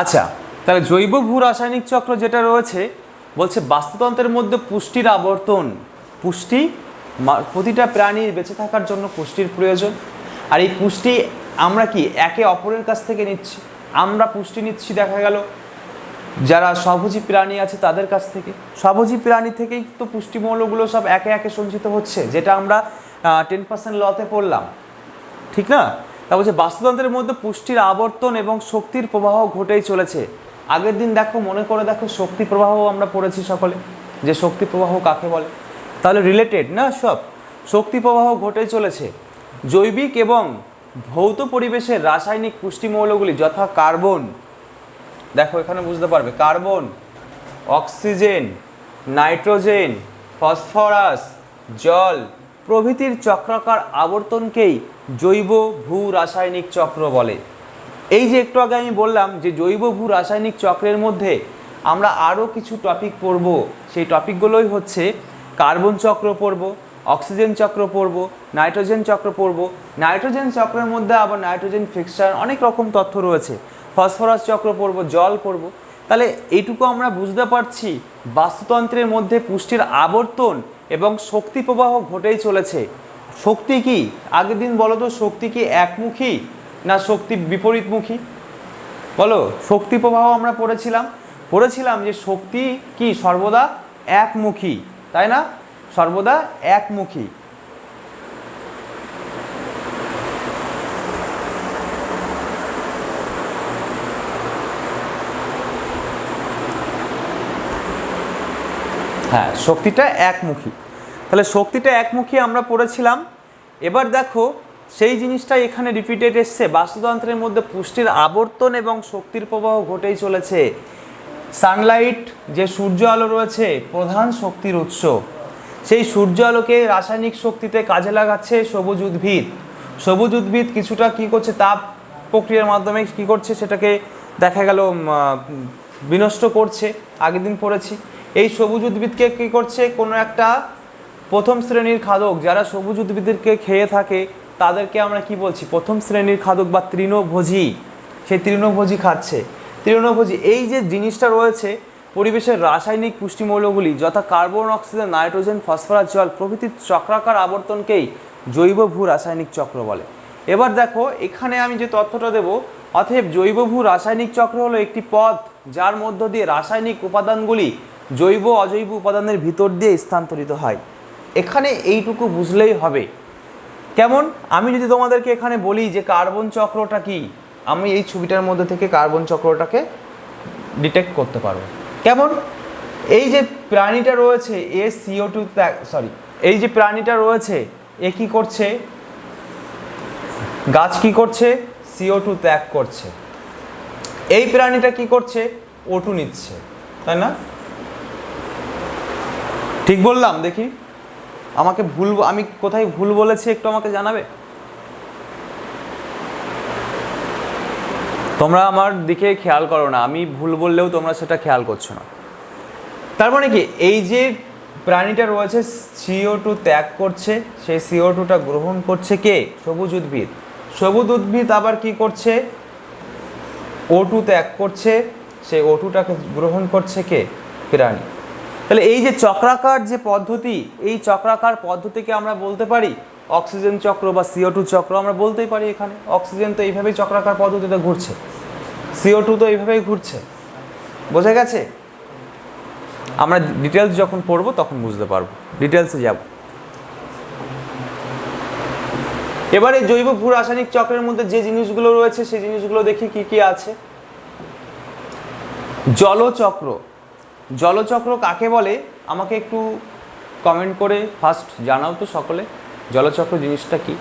আচ্ছা তাহলে জৈব ভূ রাসায়নিক চক্র যেটা রয়েছে, বলছে বাস্তুতন্ত্রের মধ্যে পুষ্টির আবর্তন। পুষ্টি প্রতিটা প্রাণীর বেঁচে থাকার জন্য পুষ্টির প্রয়োজন। আর এই পুষ্টি আমরা কি একে অপরের কাছ থেকে নিচ্ছি? আমরা পুষ্টি নিচ্ছি, দেখা গেল। যারা স্বভোজী প্রাণী আছে তাদের কাছ থেকে। স্বভোজী প্রাণী থেকেই তো পুষ্টিমৌলগুলো সব একে একে সঞ্চিত হচ্ছে, যেটা আমরা টেন পার্সেন্ট লতে পড়লাম। ঠিক না? তা বলছে, বাস্তুতন্ত্রের মধ্যে পুষ্টির আবর্তন এবং শক্তির প্রবাহ ঘটেই চলেছে। আগের দিন দেখো, মনে করে দেখো, শক্তি প্রবাহ আমরা পড়েছি সকলে। যে শক্তি প্রবাহ কাকে বলে? তাহলে রিলেটেড না সব? শক্তি প্রবাহ ঘটেই চলেছে। জৈবিক এবং ভৌত পরিবেশের রাসায়নিক পুষ্টিমৌলগুলি, যথা কার্বন। দেখো, এখানে বুঝতে পারবে, কার্বন, অক্সিজেন, নাইট্রোজেন, ফসফরাস, জল প্রভৃতির চক্রাকার আবর্তনকেই জৈব ভূ রাসায়নিক চক্র বলে। এই যে একটু আগে আমি বললাম যে জৈব ভূ রাসায়নিক চক্রের মধ্যে আমরা আরও কিছু টপিক পড়ব, সেই টপিকগুলোই হচ্ছে কার্বন চক্র পড়ব অক্সিজেন চক্র পড়ব নাইট্রোজেন চক্র পড়ব। নাইট্রোজেন চক্রের মধ্যে আবার নাইট্রোজেন ফিক্সচার অনেক রকম তথ্য রয়েছে। ফসফরাস চক্র পড়ব, জল পড়ব। তাহলে এইটুকু আমরা বুঝতে পারছি বাস্তুতন্ত্রের মধ্যে পুষ্টির আবর্তন এবং শক্তি প্রবাহ ঘটেই চলেছে। শক্তি কি? আগের দিন বলো তো, শক্তি কি একমুখী না শক্তি বিপরীতমুখী? বলো, শক্তি প্রবাহ আমরা পড়েছিলাম। পড়েছিলাম যে শক্তি কি সর্বদা একমুখী, তাই না? সর্বদা একমুখী। হ্যাঁ শক্তিটা একমুখী। তাহলে শক্তিটা একমুখী আমরা পড়েছিলাম। এবার দেখো, সেই জিনিসটা এখানে রিপিটেড এসছে। বাস্তুতন্ত্রের মধ্যে পুষ্টির আবর্তন এবং শক্তির প্রবাহ ঘটেই চলেছে। সানলাইট যে সূর্য আলো রয়েছে, প্রধান শক্তির উৎস। সেই সূর্য আলোকে রাসায়নিক শক্তিতে কাজে লাগাচ্ছে সবুজ উদ্ভিদ। সবুজ উদ্ভিদ কিছুটা কি করছে, তাপ প্রক্রিয়ার মাধ্যমে কি করছে, সেটাকে দেখা গেল বিনষ্ট করছে। আগের দিন পড়েছি। এই সবুজ উদ্ভিদকে কি করছে? কোনো একটা প্রথম শ্রেণির খাদক, যারা সবুজ উদ্ভিদকে খেয়ে থাকে, তাদেরকে আমরা কি বলছি? প্রথম শ্রেণির খাদক বা তৃণভোজী। সেই তৃণভোজী খাচ্ছে। তৃণভোজী, এই যে জিনিসটা রয়েছে, পরিবেশের রাসায়নিক পুষ্টিমৌলগুলি, যথা কার্বন, অক্সিজেন, নাইট্রোজেন, ফসফরাস, জল প্রভৃতির চক্রাকার আবর্তনকেই জৈব ভূ রাসায়নিক চক্র বলে। এবার দেখো, এখানে আমি যে তথ্যটা দেব, অতএব জৈব ভূ রাসায়নিক চক্র হলো একটি পথ যার মধ্য দিয়ে রাসায়নিক উপাদানগুলি জৈব অজৈব উপাদানের ভিতর দিয়ে স্থানান্তরিত হয়। এখানে এইটুকু বুঝলেই হবে। কেমন? আমি যদি তোমাদেরকে এখানে বলি যে কার্বন চক্রটা কি, আমি এই ছবিটার মধ্যে থেকে কার্বন চক্রটাকে ডিটেক্ট করতে পারব। কেমন? এই যে প্রাণীটা রয়েছে, এ সিও টু সরি এই যে প্রাণীটা রয়েছে, এ কি করছে? গাছ কি করছে? সিও টু ত্যাগ করছে। এই প্রাণীটা কি করছে? ওটু নিচ্ছে, তাই না? ঠিক বললাম, দেখি। আমাকে ভুল, আমি কোথায় ভুল বলেছি একটু আমাকে জানাবে? তোমরা আমার দিকে খেয়াল করো না, আমি ভুল বললেও তোমরা সেটা খেয়াল করছ না। তার মানে কি, এই যে প্রাণীটা রয়েছে সিও টু ত্যাগ করছে, সেই সিও টুটা গ্রহণ করছে কে? সবুজ উদ্ভিদ। সবুজ উদ্ভিদ আবার কি করছে? ও টু ত্যাগ করছে, সেই ও টুটাকে গ্রহণ করছে কে? প্রাণী। তাহলে এই যে চক্রাকার যে পদ্ধতি, এই চক্রাকার পদ্ধতিকে আমরা বলতে পারি? অক্সিজেন চক্র বা সিও টু চক্র আমরা বলতেই পারি এখানে। অক্সিজেন তো এইভাবেই চক্রাকার পদ্ধতিতে ঘুরছে। সিও টু তো এইভাবেই ঘুরছে। বোঝা গেছে? আমরা ডিটেলস যখন পড়ব, তখন বুঝতে পারব। ডিটেলসে যাব। এবারে জৈব ভূ রাসায়নিক চক্রের মধ্যে যে জিনিসগুলো রয়েছে, সেই জিনিসগুলো দেখি কি কি আছে। জলচক্র। জলচক্র কাকে বলে? আমাকে একটু কমেন্ট করে ফার্স্ট জানাও তো সকলে, জলচক্র জিনিসটা কি?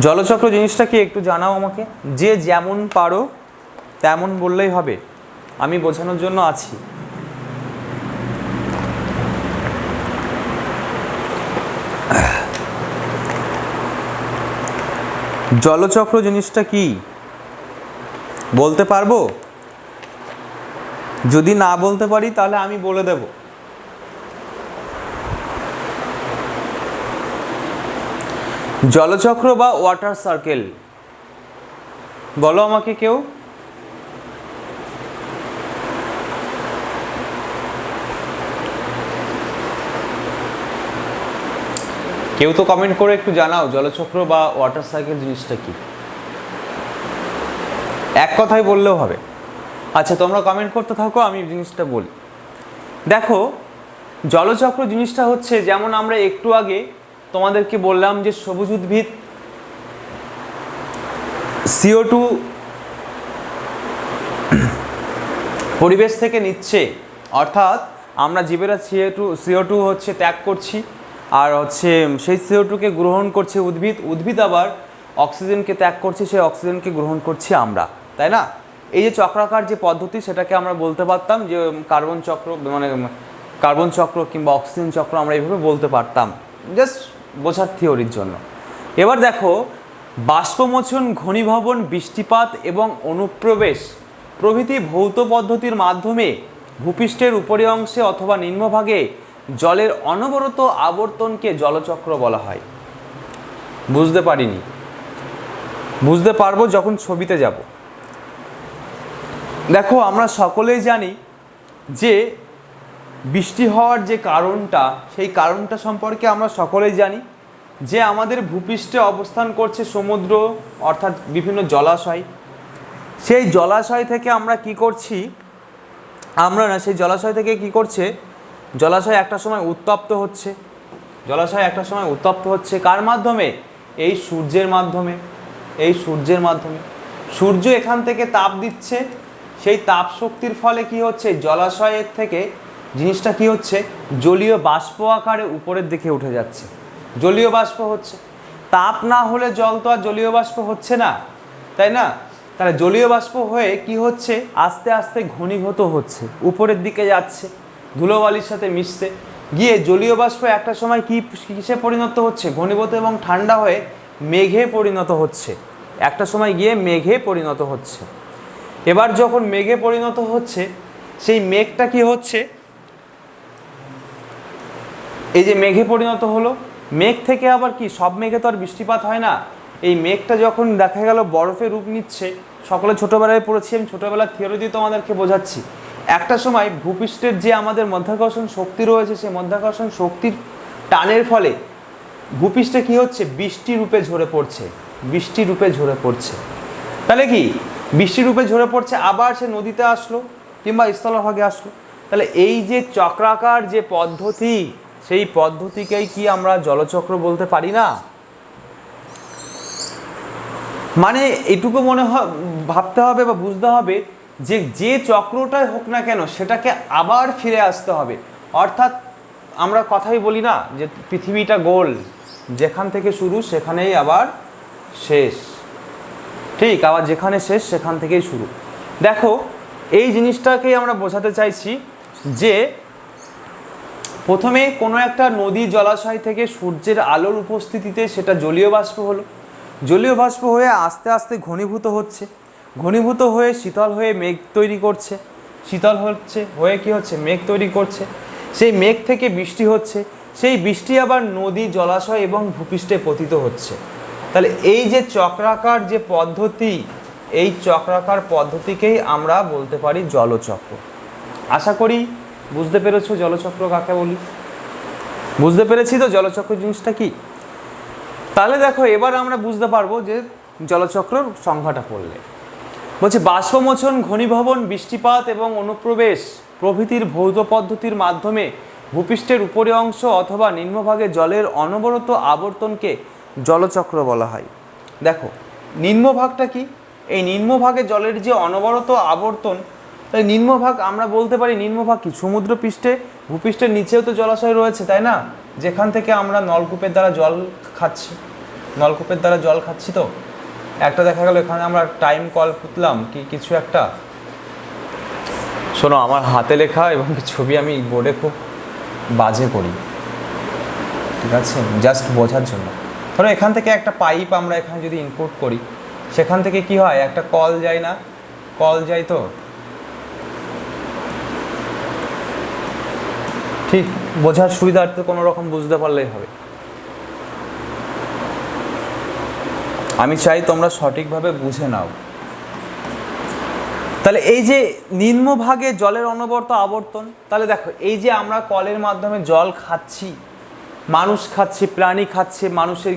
জলচক্র জিনিসটা কি একটু জানাও আমাকে? যে যেমন পারো, তেমন বললেই হবে। আমি বোঝানোর জন্য আছি। জলচক্র জিনিসটা কি? বলতে পারব? যদি না বলতে পারি, তাহলে আমি বলে দেব। জলচক্র বা ওয়াটার সার্কেল। বলো আমাকে কেউ। কেউ তো কমেন্ট করে একটু জানাও, জলচক্র বা ওয়াটার সাইকেল জিনিসটা কি? এক কথাই বললেও হবে। আচ্ছা তোমরা কমেন্ট করতে থাকো, আমি জিনিসটা বলি। দেখো, জলচক্র জিনিসটা হচ্ছে, যেমন আমরা একটু আগে তোমাদেরকে বললাম যে সবুজ উদ্ভিদ সিও টু পরিবেশ থেকে নিচ্ছে। অর্থাৎ আমরা জীবেরা সিও টু সিও টু হচ্ছে ত্যাগ করছি। আর হচ্ছে সেই সিও টুকে গ্রহণ করছে উদ্ভিদ উদ্ভিদ আবার অক্সিজেনকে ত্যাগ করছে, সেই অক্সিজেনকে গ্রহণ করছি আমরা, তাই না? এই যে চক্রাকার যে পদ্ধতি, সেটাকে আমরা বলতে পারতাম যে কার্বন চক্র মানে কার্বন চক্র কিংবা অক্সিজেন চক্র আমরা এইভাবে বলতে পারতাম, জাস্ট বোঝার থিওরির জন্য। এবার দেখো, বাষ্পমোচন, ঘনীভবন, বৃষ্টিপাত এবং অনুপ্রবেশ প্রভৃতি ভৌত পদ্ধতির মাধ্যমে ভূপৃষ্ঠের উপরি অংশে অথবা নিম্নভাগে জলের অনবরত আবর্তনকে জলচক্র বলা হয়। বুঝতে পারিনি। বুঝতে পারব যখন ছবিতে যাব। দেখো, আমরা সকলেই জানি যে বৃষ্টি হওয়ার যে কারণটা, সেই কারণটা সম্পর্কে আমরা সকলেই জানি যে আমাদের ভূপৃষ্ঠে অবস্থান করছে সমুদ্র, অর্থাৎ বিভিন্ন জলাশয়। সেই জলাশয় থেকে আমরা কি করছি? আমরা না, সেই জলাশয় থেকে কি করছে? জলাশয় একটা সময় উত্তপ্ত হচ্ছে। জলাশয় একটা সময় উত্তপ্ত হচ্ছে কার মাধ্যমে? এই সূর্যের মাধ্যমে, এই সূর্যের মাধ্যমে। সূর্য এখান থেকে তাপ দিচ্ছে, সেই তাপ শক্তির ফলে কি হচ্ছে? জলাশয়ের থেকে জিনিসটা কি হচ্ছে? জলীয় বাষ্প আকারে উপরের দিকে উঠে যাচ্ছে। জলীয় বাষ্প হচ্ছে। তাপ না হলে জল তো আর জলীয় বাষ্প হচ্ছে না, তাই না? তাহলে জলীয় বাষ্প হয়ে কি হচ্ছে? আস্তে আস্তে ঘনীভূত হচ্ছে, উপরের দিকে যাচ্ছে। ধুলোবালির সাথে মিশছে। গিয়ে জলীয় বাষ্প একটা সময় কি কিসে পরিণত হচ্ছে? ঘনীভূত এবং ঠান্ডা হয়ে মেঘে পরিণত হচ্ছে। একটা সময় গিয়ে মেঘে পরিণত হচ্ছে। এবার যখন মেঘে পরিণত হচ্ছে, সেই মেঘটা কি হচ্ছে? এই যে মেঘে পরিণত হলো, মেঘ থেকে আবার কি? সব মেঘে তো আর বৃষ্টিপাত হয় না। এই মেঘটা যখন দেখা গেল বরফে রূপ নিচ্ছে, সকলে ছোটোবেলায় পড়েছি, আমি ছোটোবেলার থিওরি দিয়ে তোমাদেরকে বোঝাচ্ছি। একটা সময় ভূপৃষ্ঠের যে আমাদের মধ্যাকর্ষণ শক্তি রয়েছে, সেই মধ্যাকর্ষণ শক্তির টানের ফলে ভূপৃষ্ঠে কি হচ্ছে? বৃষ্টি রূপে ঝরে পড়ছে, বৃষ্টি রূপে ঝরে পড়ছে। তাহলে কি? বৃষ্টি রূপে ঝরে পড়ছে, আবার সে নদীতে আসলো কিংবা স্থলভাগে আসলো। তাহলে এই যে চক্রাকার যে পদ্ধতি, সেই পদ্ধতিকেই কি আমরা জলচক্র বলতে পারি না? মানে এটুকু মনে হয় ভাবতে হবে বা বুঝতে হবে যে যে চক্রটাই হোক না কেন সেটাকে আবার ফিরে আসতে হবে। অর্থাৎ আমরা কথাই বলি না যে, পৃথিবীটা গোল, যেখান থেকে শুরু সেখানেই আবার শেষ। ঠিক, আবার যেখানে শেষ সেখান থেকেই শুরু। দেখো, এই জিনিসটাকেই আমরা বোঝাতে চাইছি যে, প্রথমে কোনো একটা নদী জলাশয় থেকে সূর্যের আলোর উপস্থিতিতে সেটা জলীয় বাষ্প হলো। জলীয় বাষ্প হয়ে আস্তে আস্তে ঘনীভূত হচ্ছে। ঘনীভূত হয়ে শীতল হয়ে মেঘ তৈরি করছে। শীতল হচ্ছে, হয়ে কি হচ্ছে? মেঘ তৈরি করছে। সেই মেঘ থেকে বৃষ্টি হচ্ছে। সেই বৃষ্টি আবার নদী, জলাশয় এবং ভূপৃষ্ঠে পতিত হচ্ছে। তাহলে এই যে চক্রাকার যে পদ্ধতি, এই চক্রাকার পদ্ধতিকেই আমরা বলতে পারি জলচক্র। আশা করি বুঝতে পেরেছ জলচক্র কাকে বলি? বুঝতে পেরেছি তো জলচক্র জিনিসটা কি? তাহলে দেখো, এবার আমরা বুঝতে পারব যে জলচক্রর সংখ্যাটা পড়লে। বলছে, বাষ্পমোচন, ঘনীভবন, বৃষ্টিপাত এবং অনুপ্রবেশ প্রভৃতির ভৌত পদ্ধতির মাধ্যমে ভূপৃষ্ঠের উপরে অংশ অথবা নিম্নভাগে জলের অনবরত আবর্তনকে জলচক্র বলা হয়। দেখো, নিম্নভাগটা কি? এই নিম্নভাগে জলের যে অনবরত আবর্তন, তাই নিম্নভাগ আমরা বলতে পারি নিম্নভাগ কি? সমুদ্র পৃষ্ঠে ভূপৃষ্ঠের নিচেও তো জলাশয় রয়েছে, তাই না? যেখান থেকে আমরা নলকূপের দ্বারা জল খাচ্ছি, নলকূপের দ্বারা জল খাচ্ছি তো? একটা দেখা গেল, এখানে আমরা টাইম কল পুতলাম, কি কিছু একটা? শোনো, আমার হাতে লেখা এবং ছবি আমি বোর্ডে খুব বাজে করি। ঠিক আছে? জাস্ট বোঝার জন্য। ধরো, এখান থেকে একটা পাইপ আমরা এখানে যদি ইনপুট করি, সেখান থেকে কি হয়? একটা কল যায় না? কল যায় তো? ঠিক, বোঝার সুবিধার্থে কোনো রকম বুঝতে পারলেই হবে। আমি চাই তোমরা সঠিকভাবে বুঝে নাও। তাহলে এই যে নিম্নভাগে জলের অনবর্ত আবর্তন, তাহলে দেখো, এই যে আমরা কলের মাধ্যমে জল খাচ্ছি, মানুষ খাচ্ছে, প্রাণী খাচ্ছে, মানুষের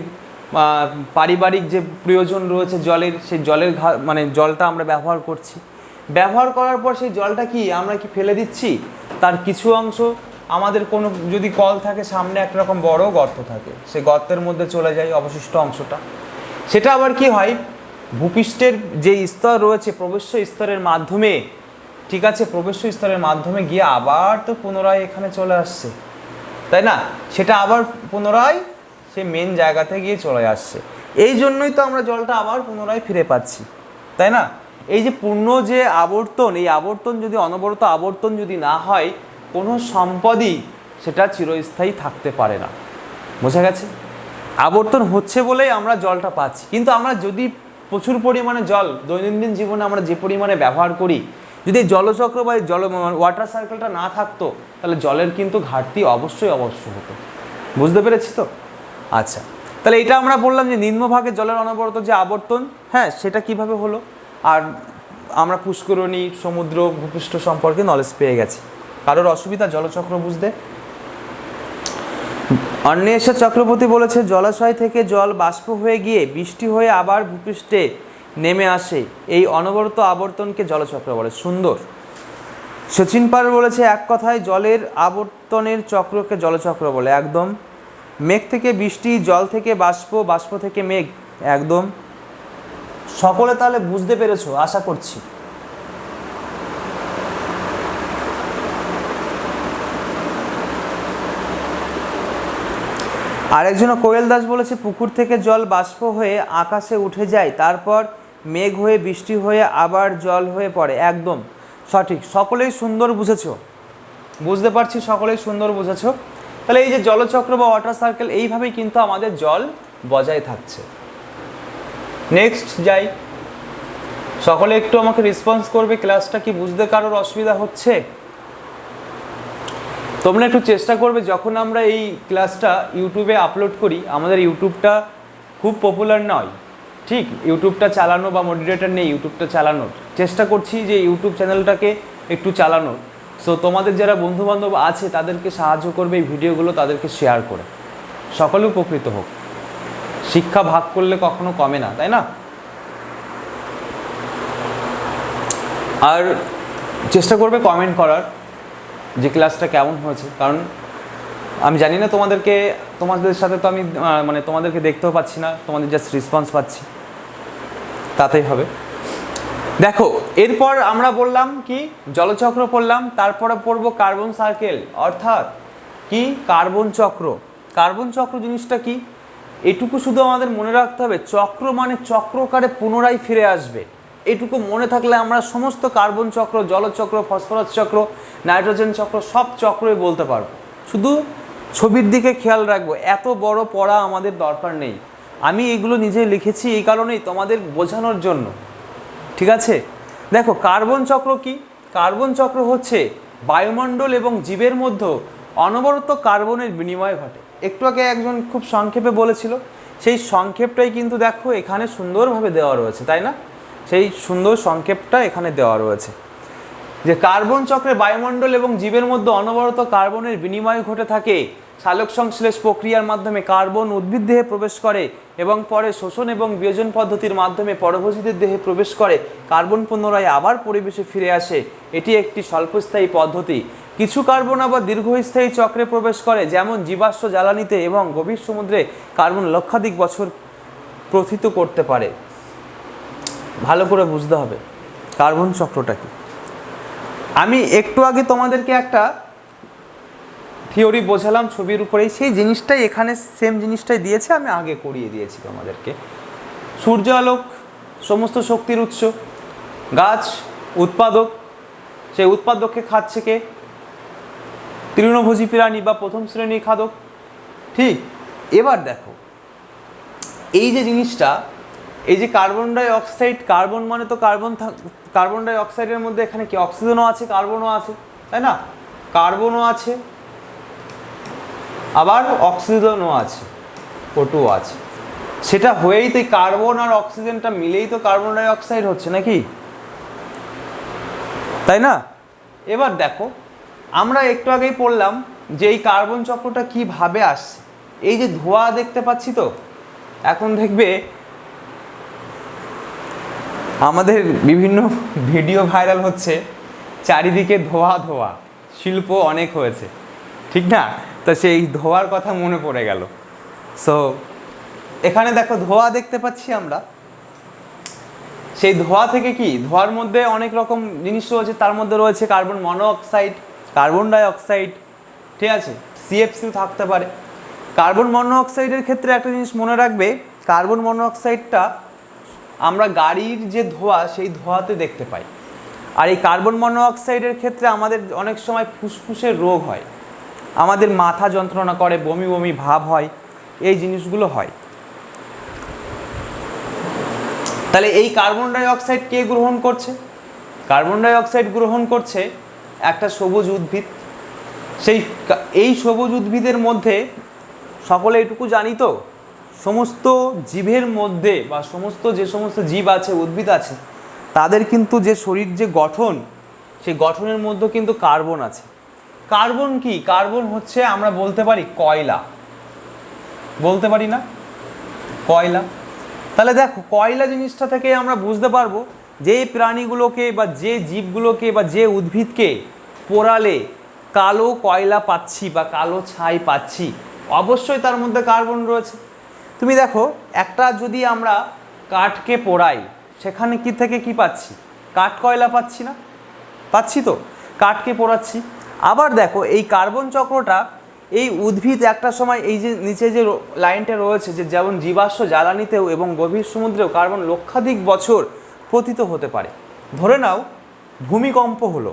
পারিবারিক যে প্রয়োজন রয়েছে জলের, সেই জলের মানে জলটা আমরা ব্যবহার করছি। ব্যবহার করার পর সেই জলটা কি আমরা কি ফেলে দিচ্ছি? তার কিছু অংশ আমাদের কোনো, যদি কল থাকে, সামনে একটা রকম বড় গর্ত থাকে। সেই গর্তের মধ্যে চলে যায় অবশিষ্ট অংশটা। সেটা আবার কি হয়? ভূপৃষ্ঠের যে স্তর রয়েছে, প্রবেশ্য স্তরের মাধ্যমে, ঠিক আছে, প্রবেশ্য স্তরের মাধ্যমে গিয়ে আবার তো পুনরায় এখানে চলে আসছে। তাই না? সেটা আবার পুনরায় সে মেন জায়গাতে গিয়ে চলে আসছে। এই জন্যই তো আমরা জলটা আবার পুনরায় ফিরে পাচ্ছি। তাই না? এই যে পূর্ণ যে আবর্তন, এই আবর্তন যদি, অনবরত আবর্তন যদি না হয়, কোনো সম্পদই সেটা চিরস্থায়ী থাকতে পারে না। বোঝা গেছে? আবর্তন হচ্ছে বলেই আমরা জলটা পাচ্ছি। কিন্তু আমরা যদি প্রচুর পরিমাণে জল দৈনন্দিন জীবনে আমরা যে পরিমাণে ব্যবহার করি, যদি জলচক্র বা জল ওয়াটার সার্কেলটা না থাকতো, তাহলে জলের কিন্তু ঘাটতি অবশ্যই অবশ্য হতো। বুঝতে পেরেছি তো? আচ্ছা তাহলে এটা আমরা বললাম যে নিম্নভাগে জলের অনবরত যে আবর্তন হ্যাঁ সেটা কীভাবে হলো? আর আমরা পুষ্করণী, সমুদ্র, ভূপৃষ্ঠ সম্পর্কে নলেজ পেয়ে গেছি। কারোর অসুবিধা, জলচক্র বুঝতে? অন্বেষা চক্রবর্তী বলেছে, জলাশয় থেকে জল বাষ্প হয়ে গিয়ে বৃষ্টি হয়ে আবার ভূপৃষ্ঠে নেমে আসে। এই অনবরত আবর্তনকে জলচক্র বলে। সুন্দর। সচিন পাল বলেছে, এক কথায় জলের আবর্তনের চক্রকে জলচক্র বলে। একদম। মেঘ থেকে বৃষ্টি, জল থেকে বাষ্প বাষ্প থেকে মেঘ। একদম। সকলে তাহলে বুঝতে পেরেছ, আশা করছি। আরেকজন কোয়েল দাস বলেছে, পুকুর থেকে জল বাষ্প হয়ে আকাশে উঠে যায়, তারপর মেঘ হয়ে বৃষ্টি হয়ে আবার জল হয়ে পড়ে। একদম সঠিক। সকলেই সুন্দর বুঝেছ। বুঝতে পারছি, সকলেই সুন্দর বুঝেছ। তাহলে এই যে জলচক্র বা ওয়াটার সার্কেল এইভাবেই কিন্তু আমাদের জল বজায় থাকছে। নেক্সট যাই। সকলে একটু আমাকে রেসপন্স করবে ক্লাসটা কি বুঝতে কারোর অসুবিধা হচ্ছে? তোমরা একটু চেষ্টা করবে, যখন আমরা এই ক্লাসটা ইউটিউবে আপলোড করি, আমাদের ইউটিউবটা খুব পপুলার নয়। ঠিক, ইউটিউবটা চালানো বা মডিরেটর নেই, ইউটিউবটা চালানোর। চেষ্টা করছি যে ইউটিউব চ্যানেলটাকে একটু চালানোর। সো তোমাদের যারা বন্ধুবান্ধব আছে, তাদেরকে সাহায্য করবে এই ভিডিওগুলো, তাদেরকে শেয়ার করে। সকলে উপকৃত হোক। শিক্ষা ভাগ করলে কখনো কমে না, তাই না? আর চেষ্টা করবে কমেন্ট করার। যে ক্লাসটা কেমন হয়েছে? কারণ আমি জানি না তোমাদেরকে, তোমাদের সাথে তো আমি মানে তোমাদেরকে দেখতেও পাচ্ছি না, তোমাদের জাস্ট রেসপন্স পাচ্ছি। তাতেই হবে। দেখো, এরপর আমরা বললাম কি, জলচক্র পড়লাম, তারপরে পড়ব কার্বন সার্কেল অর্থাৎ কি? কার্বন চক্র। কার্বন চক্র জিনিসটা কি? এটুকু শুধু আমাদের মনে রাখতে হবে, চক্র মানে চক্রকারে পুনরায় ফিরে আসবে। এটুকু মনে থাকলে আমরা সমস্ত কার্বন চক্র জলচক্র ফসফরাস চক্র, নাইট্রোজেন চক্র, সব চক্রই বলতে পারব। শুধু ছবির দিকে খেয়াল রাখব, এত বড় পড়া আমাদের দরকার নেই। আমি এগুলো নিজে লিখেছি এই কারণেই তোমাদের বোঝানোর জন্য। ঠিক আছে? দেখো, কার্বন চক্র কি? কার্বন চক্র হচ্ছে বায়ুমণ্ডল এবং জীবের মধ্যে অনবরত কার্বনের বিনিময় ঘটে। একটু আগে একজন খুব সংক্ষেপে বলেছিল, সেই সংক্ষেপটাই কিন্তু দেখো এখানে সুন্দরভাবে দেওয়া রয়েছে, তাই না? সেই সুন্দর সংক্ষেপটা এখানে দেওয়া রয়েছে। যে কার্বন চক্রে বায়ুমণ্ডল এবং জীবের মধ্যে অনবরত কার্বনের বিনিময় ঘটে থাকে, সালোক সংশ্লেষ প্রক্রিয়ার মাধ্যমে কার্বন উদ্ভিদ দেহে প্রবেশ করে এবং পরে শোষণ এবং বিয়োজন পদ্ধতির মাধ্যমে পরভোজীদের দেহে প্রবেশ করে, কার্বন পুনরায় আবার পরিবেশে ফিরে আসে। এটি একটি স্বল্পস্থায়ী পদ্ধতি। কিছু কার্বন আবার দীর্ঘস্থায়ী চক্রে প্রবেশ করে, যেমন জীবাশ্ম জ্বালানিতে এবং গভীর সমুদ্রে কার্বন লক্ষাধিক বছর প্রথিত করতে পারে। ভালো করে বুঝতে হবে। কার্বন চক্রটা কি? আমি একটু আগে তোমাদেরকে একটা থিওরি বোঝালাম ছবির উপরেই। সেই জিনিসটাই এখানে সেম জিনিসটাই দিয়েছে, আমি আগে করিয়ে দিয়েছি তোমাদেরকে। সূর্য আলোক, সমস্ত শক্তির উৎস, গাছ, উৎপাদক সেই উৎপাদককে খাচ্ছে কে? তৃণভোজী প্রাণী বা প্রথম শ্রেণির খাদক। ঠিক, এবার দেখো, এই যে জিনিসটা এই যে কার্বন ডাই অক্সাইড কার্বন মানে তো কার্বন কার্বন ডাই অক্সাইডের মধ্যে এখানে কি অক্সিজেনও আছে কার্বনও আছে, তাই না? কার্বনও আছে, আবার অক্সিজেনও আছে ওটুও আছে। সেটা হয়েই তো কার্বন আর অক্সিজেনটা মিলেই তো কার্বন ডাই অক্সাইড হচ্ছে নাকি? তাই না? এবার দেখো, আমরা একটু আগেই পড়লাম যে এই কার্বন চক্রটা কীভাবে আসছে। এই যে ধোঁয়া দেখতে পাচ্ছি তো? এখন দেখবে আমাদের বিভিন্ন ভিডিও ভাইরাল হচ্ছে, চারিদিকে ধোয়া ধোয়া, শিল্প অনেক হয়েছে, ঠিক না? তো সেই ধোয়ার কথা মনে পড়ে গেল। সো এখানে দেখো ধোয়া দেখতে পাচ্ছি আমরা। সেই ধোঁয়া থেকে কি? ধোঁয়ার মধ্যে অনেক রকম জিনিস রয়েছে, তার মধ্যে রয়েছে কার্বন মনোঅক্সাইড কার্বন ডাইঅক্সাইড, ঠিক আছে? সিএফসিও থাকতে পারে। কার্বন মনোঅক্সাইডের ক্ষেত্রে একটা জিনিস মনে রাখবে, কার্বন মনোঅক্সাইডটা আমরা গাড়ির যে ধোঁয়া, সেই ধোঁয়াতে দেখতে পাই। আর এই কার্বন মনোঅক্সাইডের ক্ষেত্রে আমাদের অনেক সময় ফুসফুসের রোগ হয়। আমাদের মাথা যন্ত্রণা করে, বমি বমি ভাব হয়, এই জিনিসগুলো হয়। তাহলে এই কার্বন ডাই অক্সাইড কে গ্রহণ করছে? কার্বন ডাইঅক্সাইড গ্রহণ করছে একটা সবুজ উদ্ভিদ। সেই এই সবুজ উদ্ভিদের মধ্যে সকলে এটুকু জানি তো? সমস্ত জীবের মধ্যে বা সমস্ত যে সমস্ত জীব আছে, উদ্ভিদ আছে, তাদের কিন্তু যে শরীর যে গঠন, সেই গঠনের মধ্যে কিন্তু কার্বন আছে। কার্বন কি? কার্বন হচ্ছে আমরা বলতে পারি কয়লা। বলতে পারি না? কয়লা। তাহলে দেখো, কয়লা জিনিসটা থেকে আমরা বুঝতে পারব যে প্রাণীগুলোকে বা যে জীবগুলোকে বা যে উদ্ভিদকে পোড়ালে কালো কয়লা পাচ্ছি বা কালো ছাই পাচ্ছি, অবশ্যই তার মধ্যে কার্বন রয়েছে। তুমি দেখো, একটা যদি আমরা কাঠকে পোড়াই, সেখানে কি থেকে কি পাচ্ছি? কাঠ কয়লা পাচ্ছি না? পাচ্ছি তো, কাঠকে পোড়াচ্ছি। আবার দেখো, এই কার্বন চক্রটা, এই উদ্ভিদ একটা সময় এই যে নিচে যে লাইনটা রয়েছে, যে যেমন জীবাশ্ম জ্বালানিতেও এবং গভীর সমুদ্রেও কার্বন লক্ষাধিক বছর পতিত হতে পারে। ধরে নাও, ভূমিকম্প হলো।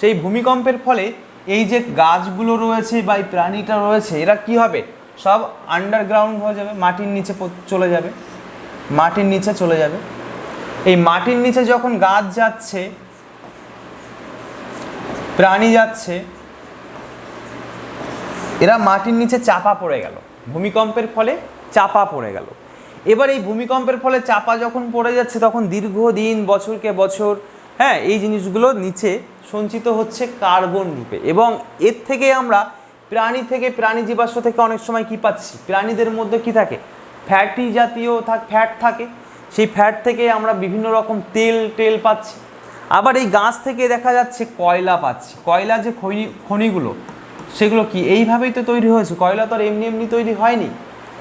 সেই ভূমিকম্পের ফলে এই যে গাছগুলো রয়েছে বা এই প্রাণীটা রয়েছে, এরা কি হবে? সব আন্ডারগ্রাউন্ড হয়ে যাবে, মাটির নিচে চলে যাবে, মাটির নিচে চলে যাবে। এই মাটির নিচে যখন গাছ যাচ্ছে, প্রাণী যাচ্ছে, এরা মাটির নিচে চাপা পড়ে গেল। ভূমিকম্পের ফলে চাপা পড়ে গেল। এবার এই ভূমিকম্পের ফলে চাপা যখন পড়ে যাচ্ছে, তখন দীর্ঘদিন, বছরকে বছর হ্যাঁ এই জিনিসগুলো নিচে সঞ্চিত হচ্ছে কার্বন রূপে। এবং এর থেকে আমরা প্রাণী থেকে প্রাণী জীবাশ্ম থেকে অনেক সময় কি পাচ্ছি? প্রাণীদের মধ্যে কি থাকে? ফ্যাটি জাতীয় থাক, ফ্যাট থাকে। সেই ফ্যাট থেকে আমরা বিভিন্ন রকম তেল, টেল পাচ্ছি। আবার এই গাছ থেকে দেখা যাচ্ছে কয়লা পাচ্ছি। কয়লা যে খনি, খনিগুলো, সেগুলো কি? এইভাবেই তো তৈরি হয়েছে। কয়লা তো আর এমনি এমনি তৈরি হয়নি।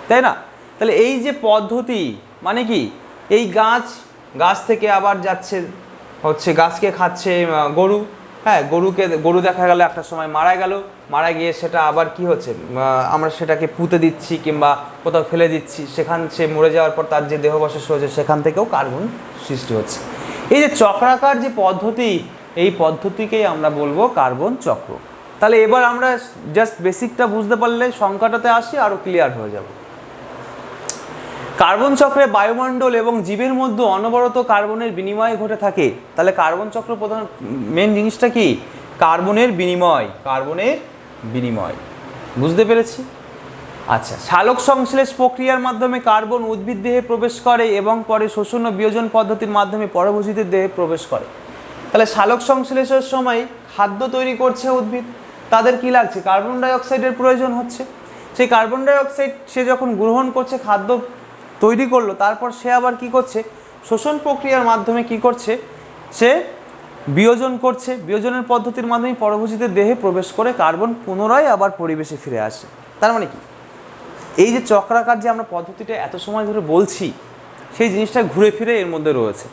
তাই না? তাহলে এই যে পদ্ধতি মানে কি? এই গাছ গাছ থেকে আবার যাচ্ছে, হচ্ছে গাছকে খাচ্ছে গরু। হ্যাঁ গরুকে, গরু দেখা গেল একটা সময় মারা গেল, মারা গিয়ে সেটা আবার কি হচ্ছে? আমরা সেটাকে পুঁতে দিচ্ছি কিংবা কোথাও ফেলে দিচ্ছি, সেখান, সে মরে যাওয়ার পর তার যে দেহবশেষ রয়েছে, সেখান থেকেও কার্বন সৃষ্টি হচ্ছে। এই যে চক্রাকার যে পদ্ধতি, এই পদ্ধতিকেই আমরা বলব কার্বন চক্র। তাহলে এবার আমরা জাস্ট বেসিকটা বুঝতে পারলে সংখ্যাটাতে আসি আরও ক্লিয়ার হয়ে যাব। কার্বন চক্রে বায়ুমণ্ডল এবং জীবের মধ্যে অনবরত কার্বনের বিনিময় ঘটে থাকে। তাহলে কার্বন চক্র প্রধান মেন জিনিসটা কি? কার্বনের বিনিময়। কার্বনের বিনিময়। বুঝতে পেরেছি? আচ্ছা শালক সংশ্লেষ প্রক্রিয়ার মাধ্যমে কার্বন উদ্ভিদ দেহে প্রবেশ করে এবং পরে শোষণ ও বিয়োজন পদ্ধতির মাধ্যমে পরভূজিতের দেহে প্রবেশ করে। তাহলে সালোক সংশ্লেষের সময় খাদ্য তৈরি করছে উদ্ভিদ। তাদের কি লাগছে? কার্বন ডাইঅক্সাইডের প্রয়োজন হচ্ছে। সেই কার্বন ডাই অক্সাইড সে যখন গ্রহণ করছে খাদ্য তৈরি করল, তারপর সে আবার কি করছে? শোষণ প্রক্রিয়ার মাধ্যমে কি করছে? সে বিয়োজন করছে। বিয়োজনের পদ্ধতির মাধ্যমে পরভূজিতে দেহে প্রবেশ করে কার্বন পুনরায় আবার পরিবেশে ফিরে আসে। তার মানে কি? এই যে চক্রাকার যে আমরা পদ্ধতিটা এত সময় ধরে বলছি, সেই জিনিসটা ঘুরে ফিরে এর মধ্যে রয়েছে।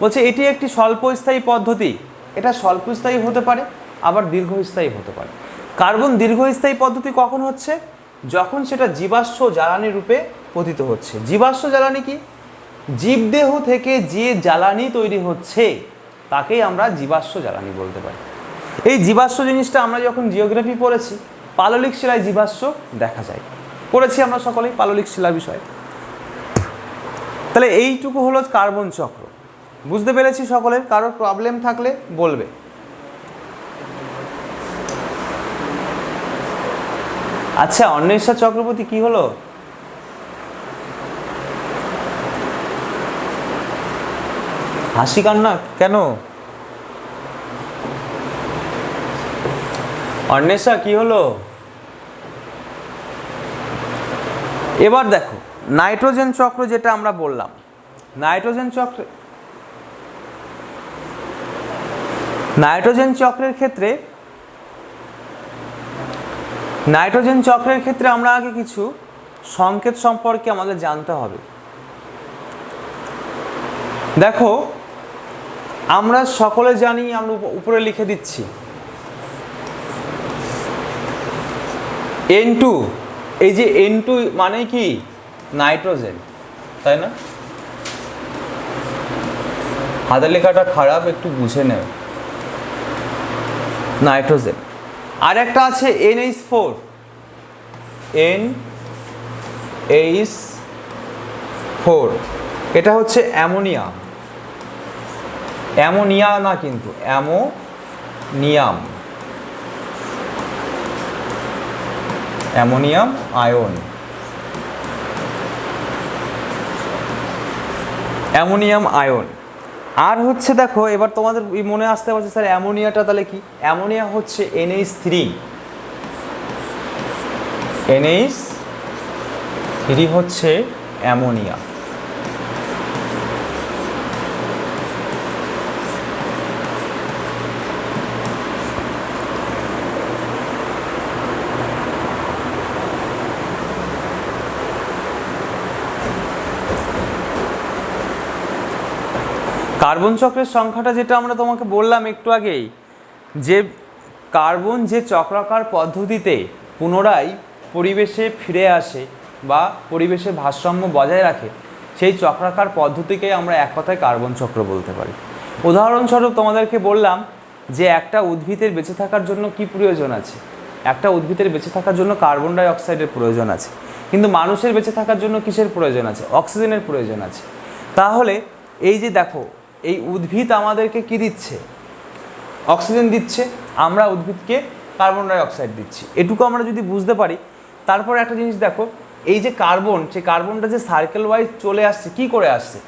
বলছে, এটি একটি স্বল্পস্থায়ী পদ্ধতি। এটা স্বল্পস্থায়ী হতে পারে, আবার দীর্ঘস্থায়ী হতে পারে। কার্বন দীর্ঘস্থায়ী পদ্ধতি কখন হচ্ছে? যখন সেটা জীবাশ্ম জ্বালানি রূপে পতিত হচ্ছে। জীবাশ্ম জ্বালানি কি? জীবদেহ থেকে যে জ্বালানি তৈরি হচ্ছে, তাকেই আমরা জীবাশ্ম জ্বালানি বলতে পারি। এই জীবাশ্ম জিনিসটা আমরা যখন জিওগ্রাফি পড়েছি, পাললিক শিলায় জীবাশ্ম দেখা যায়। পড়েছি আমরা সকলেই পাললিক শিলা বিষয়ে। তাহলে এইটুকু হলো কার্বন চক্র। বুঝতে পেরেছি সকলের কারোর প্রবলেম থাকলে বলবে। আচ্ছা অন্বেষা চক্রবর্তী কি হলো? হাসি কান্না? কেন? অন্বেষা, কি হলো? এবার দেখো, নাইট্রোজেন চক্র যেটা আমরা বললাম, নাইট্রোজেন চক্র নাইট্রোজেন চক্রের ক্ষেত্রে নাইট্রোজেন চক্রের ক্ষেত্রে আমরা আগে কিছু সংকেত সম্পর্কে আমাদের জানতে হবে। দেখো আমরা সকলে জানি, আমরা উপরে লিখে দিচ্ছি। এন টু এই যে এন টু মানে কি? নাইট্রোজেন তাই না? হাতের লেখাটা খারাপ, একটু বুঝে নেবে নাইট্রোজেন আর একটা আছে N H four N H four এটা হচ্ছে অ্যামোনিয়া। অ্যামোনিয়া না কিন্তু, ammonium. Ammonium, ion. Ammonium, ion. আর হচ্ছে দেখো, এবার তোমাদের মনে আসতে পারছে, স্যার, অ্যামোনিয়াটা তাহলে কি? অ্যামোনিয়া হচ্ছে এনএইচ থ্রি এনএইচ থ্রি হচ্ছে অ্যামোনিয়া। কার্বন চক্রের সংখ্যাটা যেটা আমরা তোমাকে বললাম একটু আগেই, যে কার্বন যে চক্রাকার পদ্ধতিতে পুনরায় পরিবেশে ফিরে আসে বা পরিবেশে ভারসাম্য বজায় রাখে, সেই চক্রাকার পদ্ধতিকে আমরা এক কথায় কার্বন চক্র বলতে পারি। উদাহরণস্বরূপ তোমাদেরকে বললাম যে একটা উদ্ভিদের বেঁচে থাকার জন্য কি প্রয়োজন আছে? একটা উদ্ভিদের বেঁচে থাকার জন্য কার্বন ডাই অক্সাইডের প্রয়োজন আছে, কিন্তু মানুষের বেঁচে থাকার জন্য কিসের প্রয়োজন আছে? অক্সিজেনের প্রয়োজন আছে। তাহলে এই যে দেখো এই উদ্ভিদ আমাদেরকে কি দিচ্ছে? অক্সিজেন দিচ্ছে, আমরা উদ্ভিদকে কার্বন ডাই অক্সাইড দিচ্ছি। এটুকু আমরা যদি বুঝতে পারি, তারপর একটা জিনিস দেখো, এই যে কার্বন, সেই কার্বনটা যে সার্কেল ওয়াইজ চলে আসছে, কি করে আসছে?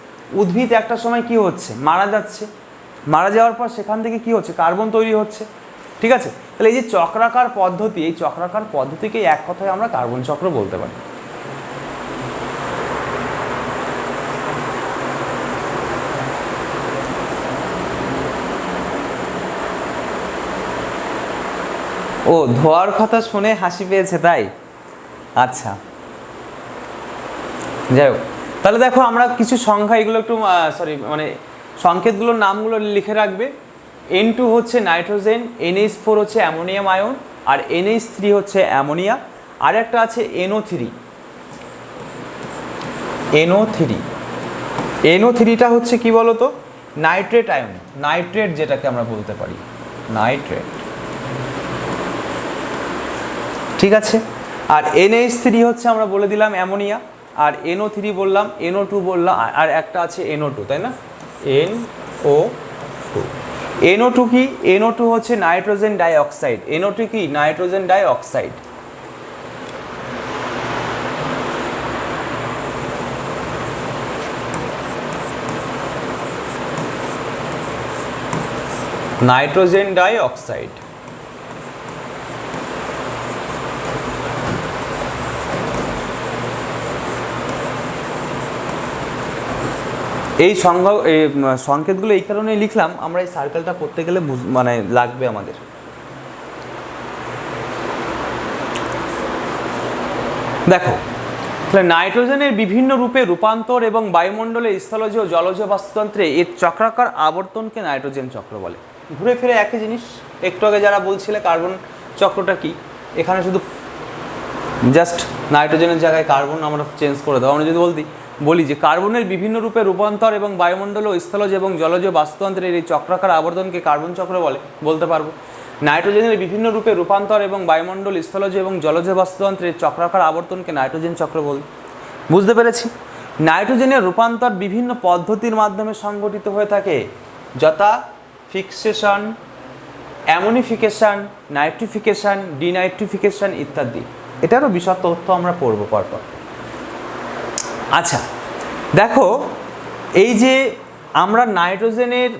উদ্ভিদ একটা সময় কি হচ্ছে? মারা যাচ্ছে। মারা যাওয়ার পর সেখান থেকে কি হচ্ছে? কার্বন তৈরি হচ্ছে। ঠিক আছে? তাহলে এই যে চক্রাকার পদ্ধতি, এই চক্রাকার পদ্ধতিকে এক কথায় আমরা কার্বন চক্র বলতে পারি। ও, ধোয়ার কথা শুনে হাসি পেয়েছে, তাই? আচ্ছা। যাই হোক, তাহলে দেখো আমরা কিছু সংখ্যা, এগুলো একটু সরি মানে সংকেতগুলোর নামগুলো লিখে রাখবে। এন টু হচ্ছে নাইট্রোজেন এনএইচ ফোর হচ্ছে অ্যামোনিয়াম আয়ন, আর এনএইচ থ্রি হচ্ছে অ্যামোনিয়া। আর একটা আছে NO three NO three NO থ্রিটা হচ্ছে কি বলতো? নাইট্রেট আয়ন নাইট্রেট যেটাকে আমরা বলতে পারি। নাইট্রেট ঠিক আছে? আর এনএইচ থ্রি হচ্ছে আমরা বলে দিলাম অ্যামোনিয়া, আর এনও থ্রি বললাম এনও টু বললাম আর- একটা আছে এনও টু তাই না? N O two NO two কি? এনও টু হচ্ছে nitrogen dioxide NO two কি? নাইট্রোজেন ডাই অক্সাইড নাইট্রোজেন ডাই এই সংজ্ঞা এই সংকেতগুলো এই কারণে লিখলাম, আমরা এই সার্কেলটা করতে গেলে মানে লাগবে আমাদের। দেখো, তাহলে নাইট্রোজেনের বিভিন্ন রূপে রূপান্তর এবং বায়ুমণ্ডলে স্থলজ ও জলজ বাস্তুতন্ত্রে এর চক্রাকার আবর্তনকে নাইট্রোজেন চক্র বলে। ঘুরে ফিরে একই জিনিস, একটু আগে যারা বলছিলে কার্বন চক্রটা কি, এখানে শুধু জাস্ট নাইট্রোজেনের জায়গায় কার্বন আমরা চেঞ্জ করে দেবো আমরা যদি বলতি বলি যে কার্বনের বিভিন্ন রূপে রূপান্তর এবং বায়ুমণ্ডল স্থলজ এবং জলজ বাস্তুতন্ত্রের এই চক্রাকার আবর্তনকে কার্বন চক্র বলে, বলতে পারব। নাইট্রোজেনের বিভিন্ন রূপে রূপান্তর এবং বায়ুমণ্ডল, স্থলজ এবং জলজ বাস্তুতন্ত্রের চক্রাকার আবর্তনকে নাইট্রোজেন চক্র বল। বুঝতে পেরেছি? নাইট্রোজেনের রূপান্তর বিভিন্ন পদ্ধতির মাধ্যমে সংগঠিত হয়ে থাকে। যথা ফিক্সেশন, অ্যামোনিফিকেশন, নাইট্রিফিকেশন, ডিনাইট্রিফিকেশন ইত্যাদি। এটারও বিশদ তথ্য আমরা পড়ব পরপর। আচ্ছা দেখো, এই যে আমরা নাইট্রোজেনের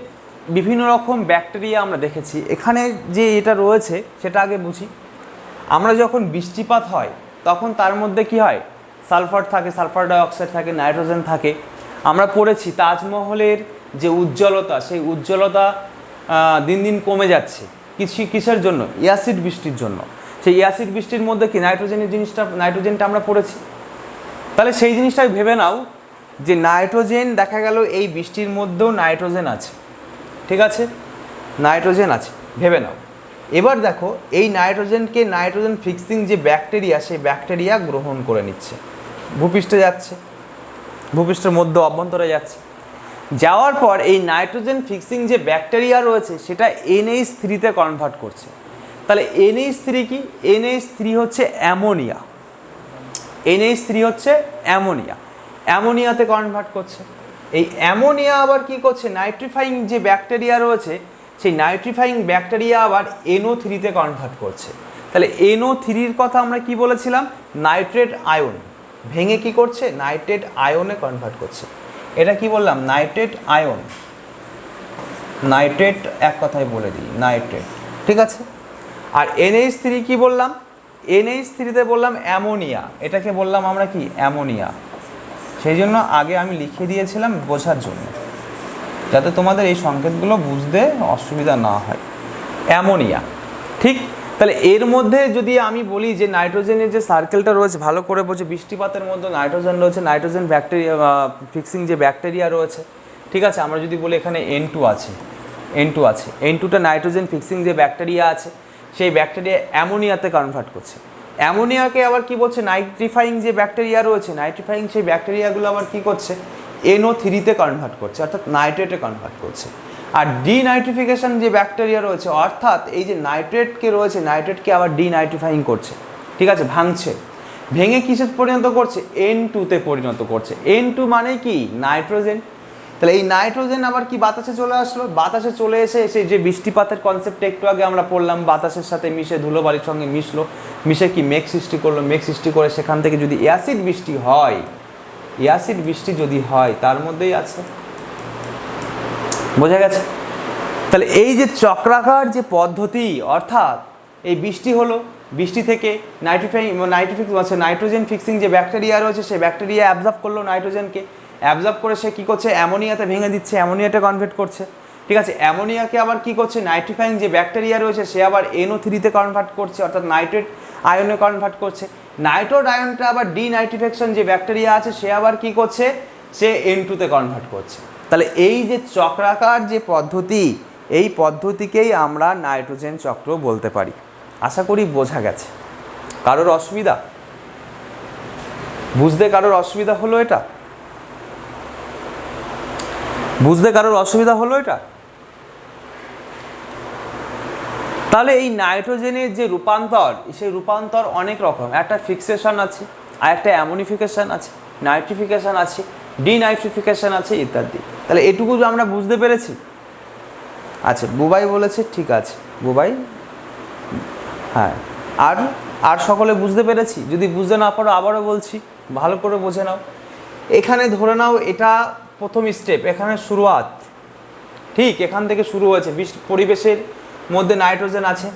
বিভিন্ন রকম ব্যাকটেরিয়া আমরা দেখেছি, এখানে যে এটা রয়েছে, সেটা আগে বুঝি। আমরা যখন বৃষ্টিপাত হয়, তখন তার মধ্যে কি হয়? সালফার থাকে, সালফার ডাইঅক্সাইড থাকে, নাইট্রোজেন থাকে। আমরা পড়েছি তাজমহলের যে উজ্জ্বলতা, সেই উজ্জ্বলতা দিন দিন কমে যাচ্ছে, কিছু, কিসের জন্য? অ্যাসিড বৃষ্টির জন্য। সেই অ্যাসিড বৃষ্টির মধ্যে কি নাইট্রোজেনের জিনিসটা, নাইট্রোজেনটা আমরা পড়েছি? তাহলে সেই জিনিসটাই ভেবে নাও যে নাইট্রোজেন দেখা গেল এই বৃষ্টির মধ্যেও নাইট্রোজেন আছে। ঠিক আছে? নাইট্রোজেন আছে। ভেবে নাও। এবার দেখো, এই নাইট্রোজেনকে নাইট্রোজেন ফিক্সিং যে ব্যাকটেরিয়া, সেই ব্যাকটেরিয়া গ্রহণ করে নিচ্ছে। ভূপৃষ্ঠে যাচ্ছে। ভূপৃষ্ঠের মধ্যে অভ্যন্তরে যাচ্ছে। যাওয়ার পর এই নাইট্রোজেন ফিক্সিং যে ব্যাকটেরিয়া রয়েছে, সেটা এনএইচ থ্রিতে কনভার্ট করছে। তাহলে এনএইচ থ্রি কি? এনএইচ থ্রি হচ্ছে অ্যামোনিয়া। এনএইচ থ্রি হচ্ছে অ্যামোনিয়া। অ্যামোনিয়াতে কনভার্ট করছে। এই অ্যামোনিয়া আবার কি করছে? নাইট্রিফাইং যে ব্যাকটেরিয়া রয়েছে, সেই নাইট্রিফাইং ব্যাকটেরিয়া আবার এনও থ্রিতে কনভার্ট করছে। তাহলে এনও থ্রির কথা আমরা কি বলেছিলাম? নাইট্রেট আয়ন ভেঙে কি করছে? নাইট্রেট আয়নে কনভার্ট করছে। এটা কি বললাম? নাইট্রেট আয়ন নাইট্রেট এক কথায় বলে দিই নাইট্রেট ঠিক আছে? আর এনএইচ থ্রি কি বললাম? এনএইচ থ্রিতে বললাম অ্যামোনিয়া। এটাকে বললাম আমরা কি? অ্যামোনিয়া। সেই জন্য আগে আমি লিখে দিয়েছিলাম বোঝার জন্য, যাতে তোমাদের এই সংকেতগুলো বুঝতে অসুবিধা না হয়। অ্যামোনিয়া। ঠিক? তাহলে এর মধ্যে যদি আমি বলি যে নাইট্রোজেনের যে সার্কেলটা রয়েছে, ভালো করে বোঝে বৃষ্টিপাতের মধ্যে নাইট্রোজেন রয়েছে, নাইট্রোজেন ব্যাকটেরিয়া ফিক্সিং যে ব্যাকটেরিয়া রয়েছে, ঠিক আছে? আমরা যদি বলি এখানে এন টু আছে এন টু আছে। এন টুটা নাইট্রোজেন ফিক্সিং যে ব্যাকটেরিয়া আছে সেই ব্যাকটেরিয়া অ্যামোনিয়াতে কনভার্ট করছে। অ্যামোনিয়াকে আবার কি বলছে? নাইট্রিফাইং যে ব্যাকটেরিয়া রয়েছে নাইট্রিফাইং সেই ব্যাকটেরিয়াগুলো আবার কি করছে? এনও থ্রিতে কনভার্ট করছে, অর্থাৎ নাইট্রেটে কনভার্ট করছে। আর ডিনাইট্রিফিকেশন যে ব্যাকটেরিয়া রয়েছে, অর্থাৎ এই যে নাইট্রেটকে রয়েছে নাইট্রেটকে আবার ডিনাইট্রিফাইং করছে, ঠিক আছে? ভাঙছে। ভেঙে কিসে পরিণত করছে? এন টুতে পরিণত করছে। এন টু মানে কি? নাইট্রোজেন তাহলে এই নাইট্রোজেন আবার কি বাতাসে চলে আসলো? বাতাসে চলে এসে সেই যে বৃষ্টিপাতের কনসেপ্ট একটু আগে আমরা পড়লাম, বাতাসের সাথে মিশে ধুলোবালির সঙ্গে মিশলো। মিশে কি মেঘ সৃষ্টি করল? মেঘ সৃষ্টি করে সেখান থেকে যদি অ্যাসিড বৃষ্টি হয়, অ্যাসিড বৃষ্টি যদি হয়, তার মধ্যেই আছে। বোঝা গেছে? তাহলে এই যে চক্রাকার যে পদ্ধতি, অর্থাৎ এই বৃষ্টি হলো, বৃষ্টি থেকে নাইট্রিফাই নাইট্রিফিক আছে নাইট্রোজেন ফিক্সিং যে ব্যাকটেরিয়া রয়েছে, সেই ব্যাকটেরিয়া অ্যাবজর্ব করল নাইট্রোজেনকে। অ্যাবজর্ব করে সে কী করছে? অ্যামোনিয়াতে ভেঙে দিচ্ছে অ্যামোনিয়াতে কনভার্ট করছে। ঠিক আছে, অ্যামোনিয়াকে আবার কি করছে? নাইট্রিফাইং যে ব্যাকটেরিয়া রয়েছে, সে আবার এনও থ্রিতে কনভার্ট করছে, অর্থাৎ নাইট্রেট আয়নে কনভার্ট করছে। নাইট্রোড আয়নটা আবার ডিনাইট্রিফিকেশন যে ব্যাকটেরিয়া আছে, সে আবার কি করছে? সে এন টুতে কনভার্ট করছে। তাহলে এই যে চক্রাকার যে পদ্ধতি, এই পদ্ধতিকেই আমরা নাইট্রোজেন চক্র বলতে পারি। আশা করি বোঝা গেছে। কারোর অসুবিধা? বুঝতে কারোর অসুবিধা হলো এটা? বুঝতে কারোর অসুবিধা হলো এটা? তাহলে এই নাইট্রোজেনের যে রূপান্তর, সেই রূপান্তর অনেক রকম। একটা ফিক্সেশন আছে, আর একটা অ্যামোনিফিকেশন আছে নাইট্রিফিকেশন আছে ডিনাইট্রিফিকেশন আছে ইত্যাদি। তাহলে এটুকু আমরা বুঝতে পেরেছি? আচ্ছা বুবাই বলেছে, ঠিক আছে। বুবাই? হ্যাঁ। আর আর সকলে বুঝতে পেরেছি? যদি বুঝতে না পারো, আবারও বলছি, ভালো করে বোঝে নাও। এখানে ধরে নাও, এটা প্রথম স্টেপ, এখানে শুরুয়াত। ঠিক এখান থেকে শুরু হয়েছে। বিশ- পরিবেশের মধ্যে নাইট্রোজেন আছে।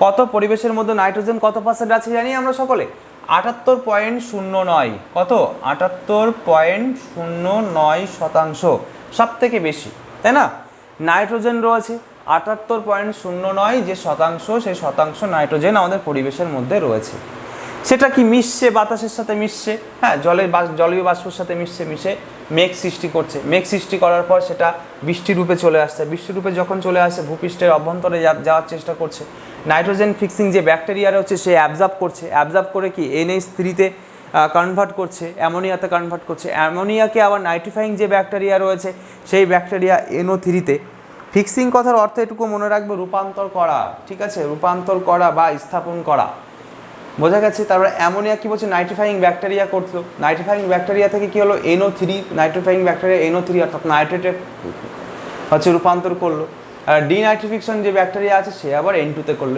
কত পরিবেশের মধ্যে নাইট্রোজেন, কত পার্সেন্ট আছে জানি আমরা সকলে? আটাত্তর পয়েন্ট শূন্য নয়। কত? আটাত্তর পয়েন্ট শূন্য নয় শতাংশ। সব থেকে বেশি, তাই না? নাইট্রোজেন রয়েছে। আটাত্তর পয়েন্ট শূন্য নয় যে শতাংশ, সেই শতাংশ নাইট্রোজেন আমাদের পরিবেশের মধ্যে রয়েছে। সেটা কি মিশছে, বাতাসের সাথে মিশছে? হ্যাঁ জলের বাস- জলীয় বাষ্পের সাথে মিশছে, মিশে মেঘ সৃষ্টি করছে। মেঘ সৃষ্টি করার পর সেটা বৃষ্টিরূপে চলে আসছে। বৃষ্টি রূপে যখন চলে আসে, ভূপৃষ্ঠের অভ্যন্তরে যাওয়ার চেষ্টা করছে। নাইট্রোজেন ফিক্সিং যে ব্যাকটেরিয়া রয়েছে সে অ্যাবজর্ব করছে। অ্যাবজর্ব করে কি? এনএইচ থ্রিতে কনভার্ট করছে, অ্যামোনিয়াতে কনভার্ট করছে। অ্যামোনিয়াকে আবার নাইট্রিফাইং যে ব্যাকটেরিয়া রয়েছে, সেই ব্যাকটেরিয়া এনও থ্রিতে। ফিক্সিং কথার অর্থ এটুকু মনে রাখবে, রূপান্তর করা, ঠিক আছে? রূপান্তর করা বা স্থাপন করা। বোঝা গেছে তারপরে অ্যামোনিয়া কি বলছে? নাইট্রিফাইং ব্যাকটেরিয়া করতো নাইট্রিফাইং ব্যাকটেরিয়া থেকে কী হলো? NO three nitrifying bacteria NO three অর্থাৎ নাইট্রেটে হচ্ছে রূপান্তর করল। আর ডিনাইট্রিফিকশন যে ব্যাকটেরিয়া আছে, সে আবার এন টুতে করল।